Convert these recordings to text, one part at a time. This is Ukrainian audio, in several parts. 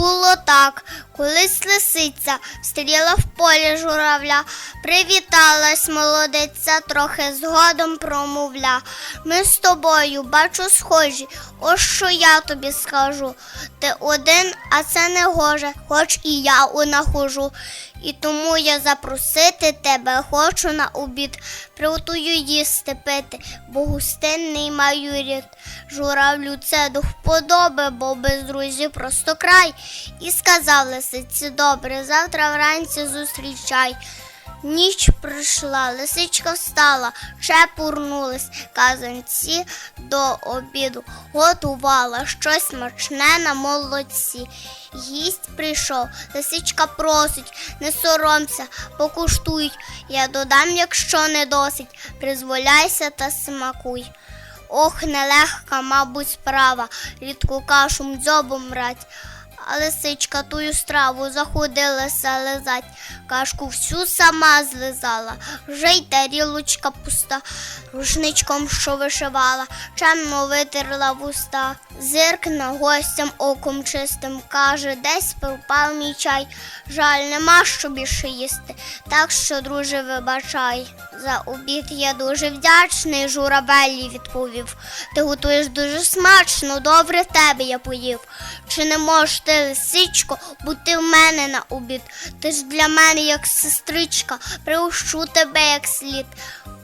Було так, колись лисиця стріла в полі журавля, привіталась молодиця, трохи згодом промовля. Ми з тобою, бачу, схожі, ось що я тобі скажу. Ти один, а це не гоже, хоч і я унахожу. І тому я запросити тебе хочу на обід, приготую їсти пити, бо густинний маю рід. Журавлю це до вподоби, бо без друзів просто край. І сказав лисиці, добре, завтра вранці зустрічай. Ніч прийшла, лисичка встала, чепурнулись, казанці до обіду, готувала щось смачне на молодці. Гість прийшов, лисичка просить, не соромся, покуштуй. Я додам, якщо не досить, призволяйся та смакуй. Ох, нелегка, мабуть, справа, рідку кашу дзьобом брать. А лисичка тую страву заходилася лизать, кашку всю сама злизала, вже й тарілочка пуста, рушничком, що вишивала, чемно витерла вуста. Зиркне гостям оком чистим, каже, десь пропав мій чай. Жаль, нема що більше їсти, так що, друже, вибачай. За обід я дуже вдячний, журавелі відповів. Ти готуєш дуже смачно, добре тебе я поїв. Чи не можеш ти, лисичко, бути в мене на обід? Ти ж для мене як сестричка, приущу тебе як слід.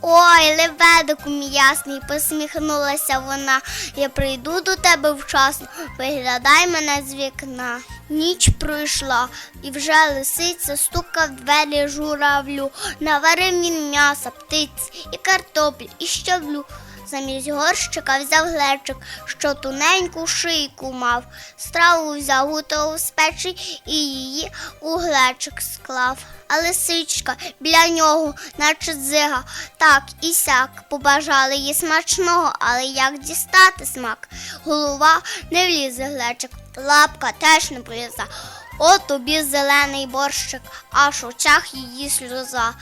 Ой, лебедику мій ясний, посміхнулася вона. Я прийду до тебе вчасно, виглядай мене з вікна. Ніч пройшла, і вже лисиця стукав двері журавлю. Наварив він м'яса, птиць і картоплі, і щавлю. Замість горщика взяв глечик, що тоненьку шийку мав. Страву взяв готову з печі і її у глечик склав. А лисичка біля нього, наче дзига, так і сяк побажали їй смачного, але як дістати смак? Голова не влізе глечик, лапка теж не поліза. От тобі зелений борщик, аж в очах її сльоза.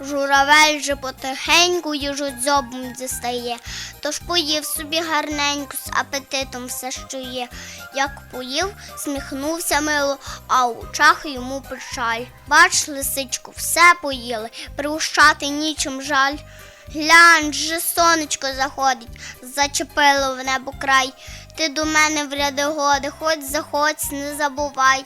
Журавель же потихеньку їжу дзьобом дістає, тож поїв собі гарненько з апетитом все, що є. Як поїв, сміхнувся мило, а в очах йому печаль. Бач, лисичку, все поїли, приущати нічим жаль. Глянь, же сонечко заходить, зачепило в небо край. Ти до мене в ряди годи, хоч заходь, не забувай.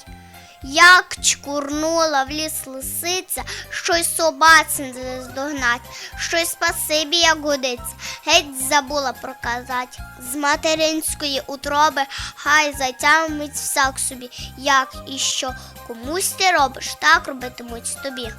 Як чкурнула в ліс лисиця, щось собаці не здогнать, щось спасибі, як годиться, геть забула проказать. З материнської утроби хай затямить всяк собі, як і що. Комусь ти робиш, так робитимуть тобі.